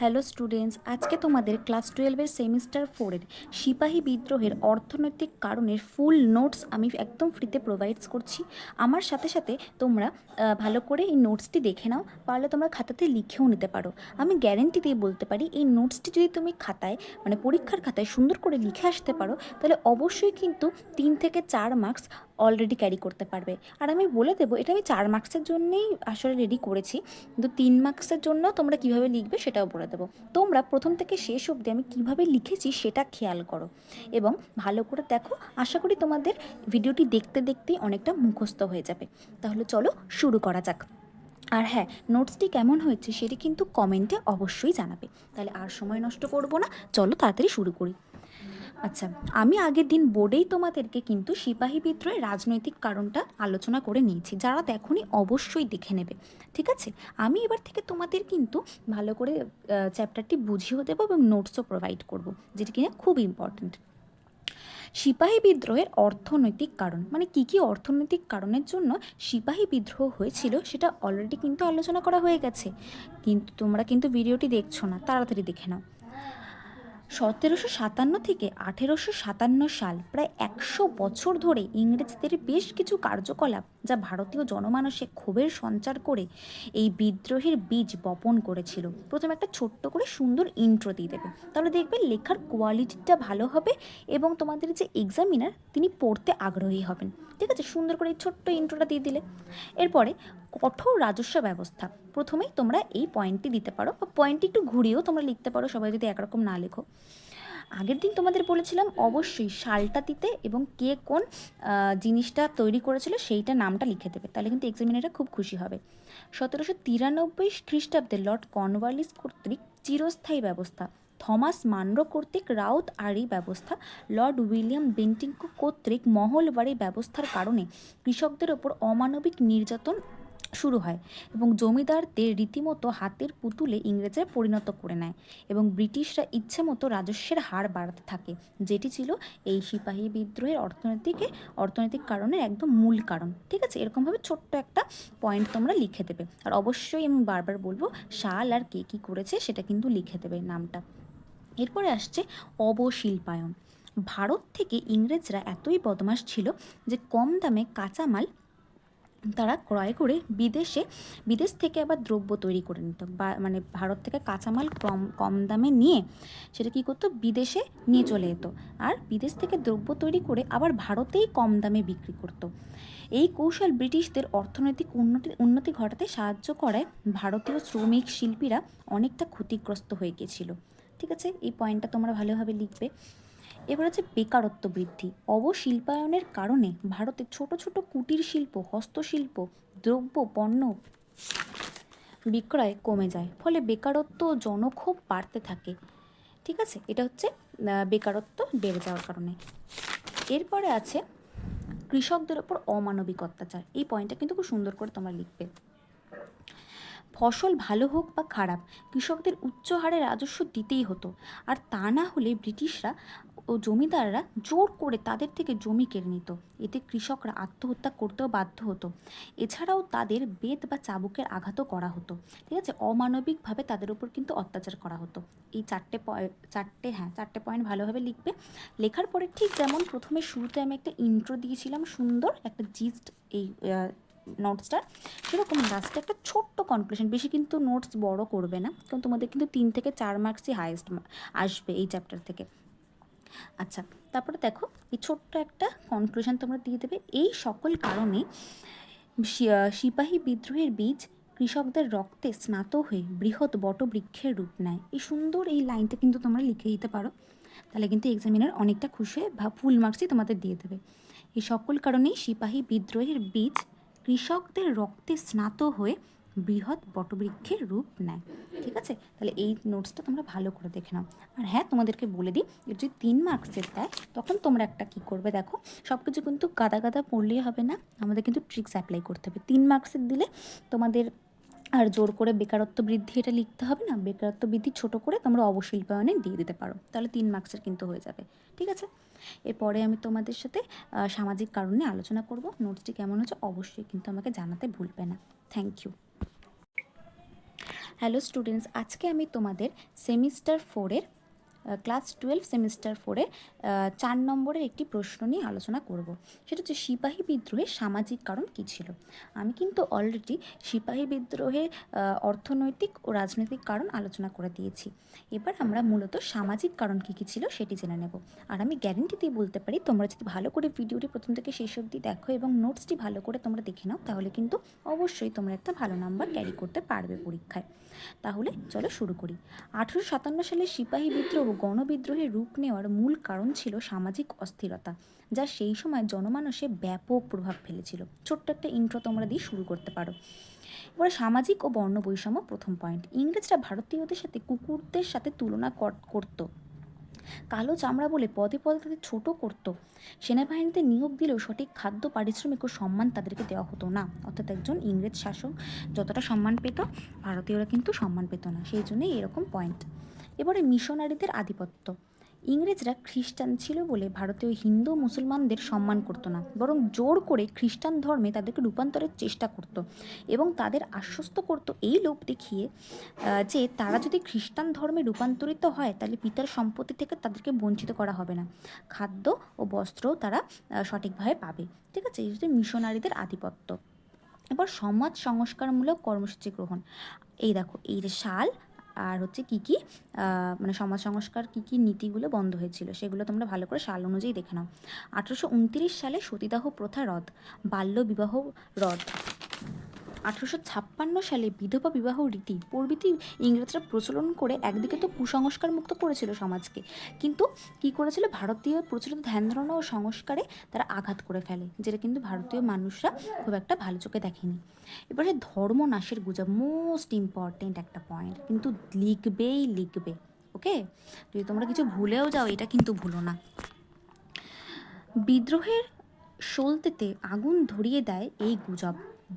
Hello students, আজকে তোমাদের class টুয়েলভের সেমিস্টার ফোরের সিপাহী বিদ্রোহের অর্থনৈতিক কারণের ফুল নোটস আমি একদম ফ্রিতে প্রোভাইডস করছি। আমার সাথে সাথে তোমরা ভালো করে এই নোটসটি দেখে নাও, পারলে তোমরা খাতাতে লিখেও নিতে পারো। আমি গ্যারেন্টি দিয়ে বলতে পারি, এই নোটসটি যদি তুমি খাতায় মানে পরীক্ষার খাতায় সুন্দর করে লিখে আসতে পারো, তাহলে অবশ্যই কিন্তু তিন থেকে চার মার্কস অলরেডি ক্যারি করতে পারবে। আর আমি বলে দেবো, এটা আমি চার মার্কসের জন্যেই আসলে রেডি করেছি, কিন্তু তিন মার্কসের জন্য তোমরা কীভাবে লিখবে সেটাও বলে দেবো। তোমরা প্রথম থেকে শেষ অবধি আমি কীভাবে লিখেছি সেটা খেয়াল করো এবং ভালো করে দেখো, আশা করি তোমাদের ভিডিওটি দেখতে দেখতেই অনেকটা মুখস্থ হয়ে যাবে। তাহলে চলো শুরু করা যাক। আর হ্যাঁ নোটসটি কেমন হয়েছে সেটি কিন্তু কমেন্টে অবশ্যই জানাবে। তাহলে আর সময় নষ্ট করব না, চলো তাড়াতাড়ি শুরু করি। আচ্ছা আমি আগের দিন বোর্ডেই তোমাদেরকে কিন্তু সিপাহী বিদ্রোহের রাজনৈতিক কারণটা আলোচনা করে নিয়েছি, যারা দেখনি অবশ্যই দেখে নেবে, ঠিক আছে? আমি এবার থেকে তোমাদের কিন্তু ভালো করে চ্যাপ্টারটি বুঝিয়েও দেবো এবং নোটসও প্রোভাইড করব, যেটি কিনা খুব ইম্পর্ট্যান্ট সিপাহী বিদ্রোহের অর্থনৈতিক কারণ মানে কি কি অর্থনৈতিক কারণের জন্য সিপাহী বিদ্রোহ হয়েছিল সেটা অলরেডি কিন্তু আলোচনা করা হয়ে গেছে, কিন্তু তোমরা কিন্তু ভিডিওটি দেখছ না, তাড়াতাড়ি দেখে নাও। সতেরোশো সাতান্ন থেকে আঠেরোশো সাতান্ন সাল, প্রায় একশো বছর ধরে ইংরেজদের বেশ কিছু কার্যকলাপ যা ভারতীয় জনমানসে ক্ষোভের সঞ্চার করে এই বিদ্রোহের বীজ বপন করেছিল। প্রথমে একটা ছোট্ট করে সুন্দর ইন্ট্রো দিয়ে দেবে। তাহলে দেখবে লেখার কোয়ালিটিটা ভালো হবে এবং তোমাদের যে এক্সামিনার তিনি পড়তে আগ্রহী হবেন। ঠিক আছে, সুন্দর করে এই ছোট্ট ইন্ট্রোটা দিয়ে দিলে। এরপরে কঠোর রাজস্ব ব্যবস্থা। প্রথমেই তোমরা এই পয়েন্টটি দিতে পারো বা পয়েন্টটি একটু ঘুরিয়েও তোমরা লিখতে পারো, সবাই যদি একরকম না লেখো। আগের দিন তোমাদের বলেছিলাম, অবশ্যই সালটা দিতে এবং কে কোন জিনিসটা তৈরি করেছিল সেইটা নামটা লিখে দেবে। তাহলে কিন্তু এক্সামিনাররা খুব খুশি হবে। সতেরোশো তিরানব্বই খ্রিস্টাব্দে লর্ড কর্নওয়ালিস কর্তৃক চিরস্থায়ী ব্যবস্থা। থমাস মানরো কর্তৃক রাউত আরি ব্যবস্থা, লর্ড উইলিয়াম বেন্টিঙ্কো কর্তৃক মহলবাড়ি ব্যবস্থার কারণে কৃষকদের ওপর অমানবিক নির্যাতন শুরু হয় এবং জমিদারদের রীতিমতো হাতের পুতুলে ইংরেজরা পরিণত করে নেয় এবং ব্রিটিশরা ইচ্ছে মতো রাজস্বের হার বাড়াতে থাকে। যেটি ছিল এই সিপাহী বিদ্রোহের অর্থনৈতিকে, অর্থনৈতিক কারণের একদম মূল কারণ। ঠিক আছে? এরকমভাবে ছোট্ট একটা পয়েন্ট তোমরা লিখে দেবে। আর অবশ্যই আমি বারবার বলব, শাল আর কে কী করেছে সেটা কিন্তু লিখে দেবে নামটা। এরপরে আসছে অবশিল্পায়ন। ভারত থেকে ইংরেজরা এতই বদমাশ ছিল যে কম দামে কাঁচামাল তারা ক্রয় করে বিদেশে, বিদেশ থেকে আবার দ্রব্য তৈরি করে নিত। বা মানে ভারত থেকে কাঁচামাল কম কম দামে নিয়ে সেটা কী করতো? বিদেশে নিয়ে চলে যেত। আর বিদেশ থেকে দ্রব্য তৈরি করে আবার ভারতেই কম দামে বিক্রি করতো। এই কৌশল ব্রিটিশদের অর্থনৈতিক উন্নতি উন্নতি ঘটাতে সাহায্য করায় ভারতীয় শ্রমিক শিল্পীরা অনেকটা ক্ষতিগ্রস্ত হয়ে গিয়েছিল ঠিক আছে? এই পয়েন্টটা তোমরা ভালোভাবে লিখবে। এবার হচ্ছে বেকারত্ব বৃদ্ধি। অবশিল্পায়নের কারণে ভারতে ছোট ছোট কুটির শিল্প, হস্তশিল্প, দ্রব্য, পণ্য বিক্রয় কমে যায়। ফলে বেকারত্ব জনক্ষোভ বাড়তে থাকে। ঠিক আছে? এটা হচ্ছে বেকারত্ব বেড়ে যাওয়ার কারণে। এরপরে আছে কৃষকদের ওপর অমানবিক অত্যাচার। এই পয়েন্টটা কিন্তু খুব সুন্দর করে তোমরা লিখবে। ফসল ভালো হোক বা খারাপ, কৃষকদের উচ্চ হারে রাজস্ব দিতেই হতো। আর তা না হলে ব্রিটিশরা ও জমিদাররা জোর করে তাদের থেকে জমি কেড়ে নিত। এতে কৃষকরা আত্মহত্যা করতেও বাধ্য হতো। এছাড়াও তাদের বেত বা চাবুকের আঘাতও করা হতো। ঠিক আছে? অমানবিকভাবে তাদের উপর কিন্তু অত্যাচার করা হতো। এই চারটে পয়, চারটে হ্যাঁ চারটে পয়েন্ট ভালোভাবে লিখবে। লেখার পরে ঠিক যেমন প্রথমে শুরুতে আমি একটা ইন্ট্রো দিয়েছিলাম, সুন্দর একটা জিস্ট এই নোটসটার সেরকম লাস্টে একটা ছোট্ট কনক্লুশন বেশি কিন্তু নোটস বড় করবে না, কারণ তোমাদের কিন্তু তিন থেকে চার মার্কসই হায়েস্ট আসবে এই চ্যাপ্টার থেকে। আচ্ছা তারপরে দেখো, এই ছোট্ট একটা কনক্লুশন তোমরা দিয়ে দেবে। এই সকল কারণে সিপাহী বিদ্রোহের বীজ কৃষকদের রক্তে স্নাত হয়ে বৃহৎ বটবৃক্ষের রূপ নেয়। এই সুন্দর এই লাইনটা কিন্তু তোমরা লিখে দিতে পারো। তাহলে কিন্তু এক্সামিনার অনেকটা খুশি হয়ে বা ফুল মার্কসই তোমাদের দিয়ে দেবে। এই সকল কারণেই সিপাহী বিদ্রোহের বীজ কৃষকদের রক্তে স্নাত হয়ে বৃহৎ বটবৃক্ষের রূপ নেয়। ঠিক আছে? তাহলে এই নোটসটা তোমরা ভালো করে দেখে নাও। আর হ্যাঁ তোমাদেরকে বলে দিই যদি তিন মার্কসের দেয় তখন তোমরা একটা কি করবে দেখো? সব কিছু কিন্তু গাদা গাদা পড়লেই হবে না। আমাদের কিন্তু ট্রিক্স অ্যাপ্লাই করতে হবে। তিন মার্কসের দিলে তোমাদের আর জোর করে বেকারত্ব বৃদ্ধি এটা লিখতে হবে না। বেকারত্ব বৃদ্ধি ছোট করে তোমরা অবশিল্পায়নে দিয়ে দিতে পারো। তাহলে তিন মার্ক্সের কিন্তু হয়ে যাবে। ঠিক আছে? এরপরে আমি তোমাদের সাথে সামাজিক কারণে আলোচনা করব। নোটসটি কেমন হচ্ছে অবশ্যই কিন্তু আমাকে জানাতে ভুলবে না। থ্যাংক ইউ হ্যালো স্টুডেন্টস আজকে আমি তোমাদের সেমিস্টার ফোরের ক্লাস টুয়েলভ সেমিস্টার ফোরে চার নম্বরের একটি প্রশ্ন নিয়ে আলোচনা করব। সেটা হচ্ছে সিপাহী বিদ্রোহের সামাজিক কারণ কী ছিল? আমি কিন্তু অলরেডি সিপাহী বিদ্রোহের অর্থনৈতিক ও রাজনৈতিক কারণ আলোচনা করে দিয়েছি। এবার আমরা মূলত সামাজিক কারণ কী কী ছিল সেটি জেনে নেব। আর আমি গ্যারেন্টি দিয়ে বলতে পারি, তোমরা যদি ভালো করে ভিডিওটি প্রথম থেকে শেষ অবধি দেখো এবং নোটসটি ভালো করে তোমরা দেখে নাও, তাহলে কিন্তু অবশ্যই তোমরা একটা ভালো নাম্বার ক্যারি করতে পারবে পরীক্ষায়। তাহলে চলো শুরু করি। আঠেরোশো সাতান্ন সালে সিপাহী বিদ্রোহ গণবিদ্রোহের রূপ নেওয়ার মূল কারণ ছিল সামাজিক অস্থিরতা, যা সেই সময় জনমানসে ব্যাপক প্রভাব ফেলেছিল। ছোট্ট একটা ইন্ট্রো তোমরা দিয়ে শুরু করতে পারো। এবার সামাজিক ও বর্ণ বৈষম্য প্রথম পয়েন্ট ইংরেজরা ভারতীয়দের সাথে কুকুরদের সাথে তুলনা কর- করত। কালো চামড়া বলে পদে পদে তাদের ছোট করত। সেনাবাহিনীতে নিয়োগ দিলেও সঠিক খাদ্য, পারিশ্রমিক ও সম্মান তাদেরকে দেওয়া হতো না। অর্থাৎ একজন ইংরেজ শাসক যতটা সম্মান পেত, ভারতীয়রা কিন্তু সম্মান পেত না। সেই জন্যই এরকম পয়েন্ট এবারে মিশনারিদের আধিপত্য। ইংরেজরা খ্রিস্টান ছিল বলে ভারতীয় হিন্দু মুসলমানদের সম্মান করতো না, বরং জোর করে খ্রিস্টান ধর্মে তাদেরকে রূপান্তরের চেষ্টা করত এবং তাদের আশ্বস্ত করত এই লোভ দেখিয়ে যে তারা যদি খ্রিস্টান ধর্মে রূপান্তরিত হয়, তাহলে পিতার সম্পত্তি থেকে তাদেরকে বঞ্চিত করা হবে না। খাদ্য ও বস্ত্রও তারা সঠিকভাবে পাবে। ঠিক আছে? এই হচ্ছে মিশনারিদের আধিপত্য। এবার সমাজ সংস্কারমূলক কর্মসূচি গ্রহণ। এই দেখো, এই যে শাল আর হচ্ছে কি কি মানে সমাজ সংস্কার কি কি নীতিগুলো বন্ধ হয়েছিল সেগুলো তোমরা ভালো করে সাল অনুযায়ী দেখে নাও। আঠেরোশো উনত্রিশ সালে সতীদাহ প্রথা রদ বাল্য বিবাহ রদ। আঠেরোশো ছাপ্পান্ন সালে বিধবা বিবাহ রীতি প্রভৃতি ইংরেজরা প্রচলন করে একদিকে তো কুসংস্কার মুক্ত করেছিল সমাজকে। কিন্তু কি করেছিল? ভারতীয় প্রচলিত ধ্যান ধারণা ও সংস্কারে তারা আঘাত করে ফেলে, যেটা কিন্তু ভারতীয় মানুষরা খুব একটা ভালো চোখে দেখেনি। এবারে ধর্ম নাশের গুজব মোস্ট ইম্পর্টেন্ট একটা পয়েন্ট কিন্তু লিখবেই লিখবে ওকে যদি তোমরা কিছু ভুলেও যাও, এটা কিন্তু ভুলো না। বিদ্রোহের সলতেতে আগুন ধরিয়ে দেয় এই গুজব।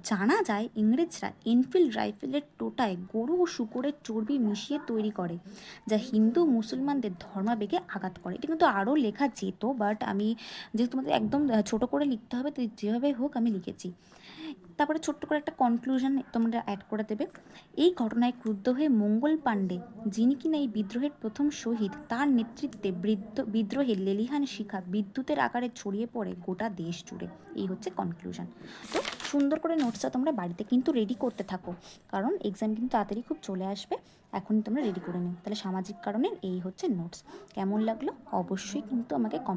জানা যায় ইংরেজরা এনফিল্ড রাইফেলের টোটায় গরু ও শুকরের চর্বি মিশিয়ে তৈরি করে, যা হিন্দু মুসলমানদের ধর্মাবেগে আঘাত করে। এটা কিন্তু আরও লেখা যেত বাট আমি যেহেতু তোমাদের একদম ছোট করে লিখতে হবে, তো যেভাবে হোক আমি লিখেছি। তারপরে ছোট্ট করে একটা কনক্লুশন তোমরা অ্যাড করে দেবে। এই ঘটনায় ক্রুদ্ধ হয়ে মঙ্গল পাণ্ডে, যিনি কিনা এই বিদ্রোহের প্রথম শহীদ, তার নেতৃত্বে বৃদ্ধ বিদ্রোহের লেলিহান শিখা বিদ্যুতের আকারে ছড়িয়ে পড়ে গোটা দেশ জুড়ে। এই হচ্ছে কনক্লুশন তো সুন্দর করে নোটসটা তোমরা বাড়িতে কিন্তু রেডি করতে থাকো। কারণ এক্সাম কিন্তু তাড়াতাড়ি খুব চলে আসবে, এখনই তোমরা রেডি করে নিও। তাহলে সামাজিক কারণের এই হচ্ছে নোটস কেমন লাগল? অবশ্যই কিন্তু আমাকে কমেন্ট